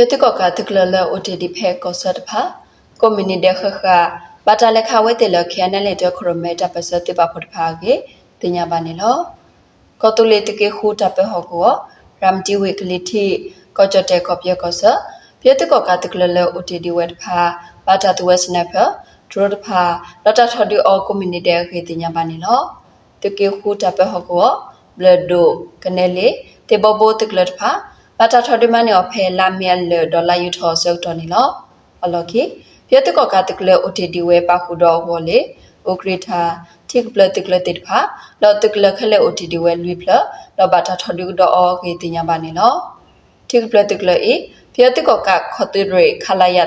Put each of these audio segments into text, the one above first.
ပြတကောကတကလလအိုတီဒီဖဲကောဆတ်ဖာကွန်မြူနတီခခဘာတာလက်ခဝဲတေလခဲနလေတခရမဲတပစတိပါဖတ်ဖာကေတင်ညာပါနေလောကောတုလေတကေခူတပဟောကောရမ်တီဝေကလီတီကောကြတဲ့ကောပြကောဆပြတကောကတကလလအိုတီဒီဝဲတဖာဘာတာတဝဲစနဖာဒရဒဖာလတာထော်ဒီအောကွန်မြူနတီခေတင်ညာပါနေလောတကေခူတပဟောကောဘလဒိုကနေလေတေဘဘိုတကလတဖာ ဘာတာထော်ဒီမနီအဖေလာမီယလဒေါ်လာယူထော်ဆုတ်တော်နီလောအလော်ကီပြတ်တကောကတကလအိုတီဒီဝဲပါခုတော်ဟောလေအိုဂရတာတိကပလတကလတိဖာလော်တကလခလေအိုတီဒီဝဲလူဖလလော်ဘာတာထော်ဒီဒေါ်အောကေတင်ညာပါနေလောတိကပလတကလအေပြတ်တကောကခတ်ရခလာယ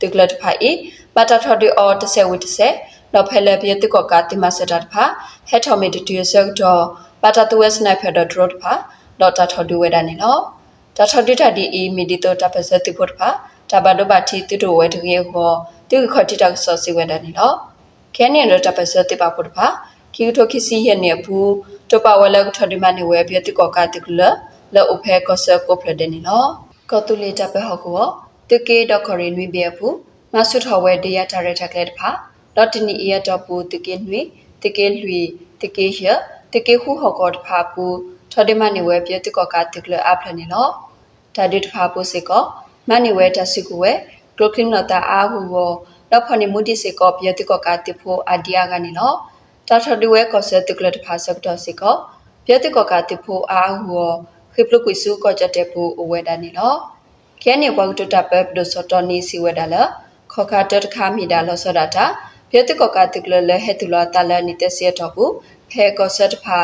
တစိခိခေါကလေတရခမယယောယခောစီယတိဖာဆလောခတာတကလနီလောတကလတဖာအေဘာတာထော်ဒီအောတဆေဝိတဆေလောဖဲလေပြတိကောကတိမစတတ်ဖာဟက်ထော်မီတတူဆော့တော့ပါတာတူဝဲစနိုက်ဖာဒတ်ဒရတ်ဖာလော်တာထော်ဒူဝဲဒန်နီလောတာထော်ဒူတာဒီအီမီဒီတိုတာပစတိဖို့ဖာတာဘဒဘတီတူတိုဝဲတကေဟောတူခေါ်တိတက်ဆော့စီဝဲဒန်နီလောခဲနေရတာပစတိပါဖို့ဖာကီတိုခီစီရနေဘူးတပဝဲလက်ထော်ဒီမနီဝဲပြတိကောကတိကလလောအဖဲကောဆာကိုဖလဒန်နီလောကောတူလေတာပဲဟောကော တကေဒေါခရီနွေဘေဘူးမဆုထော်ဝဲတရတာရတက်လက်ဖာလော်တနီအီယတော့ပူတကေနွေတကေလွီတကေရတကေဟုဟောကောတဖာပူထော်ဒီမနီဝဲပြတကောကတကလအဖလနေလောဒါဒီတဖာပူစေကောမနီဝဲတဆီကူဝဲကလိုကင်းနတာအာဟူဝတော့ဖနီမူဒီစေကောပြတကောကတဖို့အဒီယာကနေလောတာထော်ဒီဝဲကောဆတကလတဖာဆက်တော့စေကောပြတကောကတဖို့အာဟူဝခိပလုကွီစုကောကြတဲ့ဖို့အဝဲတာနေလော ခဲနေကွာတူတာပက်ဒိုစောတော်နီစီဝဲတာလားခေါခါတတခါမီတာလောစောတာတာပြတကောကတကလလဟေတူလာတလနေတဲ့စီတော့ဘူးဖဲကောဆက်ဖာ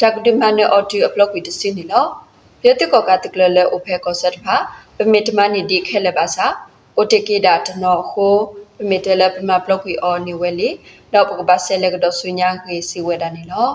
တကဒီမန်အော်ဒီအပလော့ဝီတစီနီလောပြတကောကတကလလအိုဖဲကောဆက်ဖာပမီတမနီဒီခဲလပါစာအိုတကေဒါတနောခိုပမီတလပမပလော့ဝီအော်နီဝဲလီတော့ပကဘာဆဲလေကတော့ဆွညာခေစီဝဲတာနီလော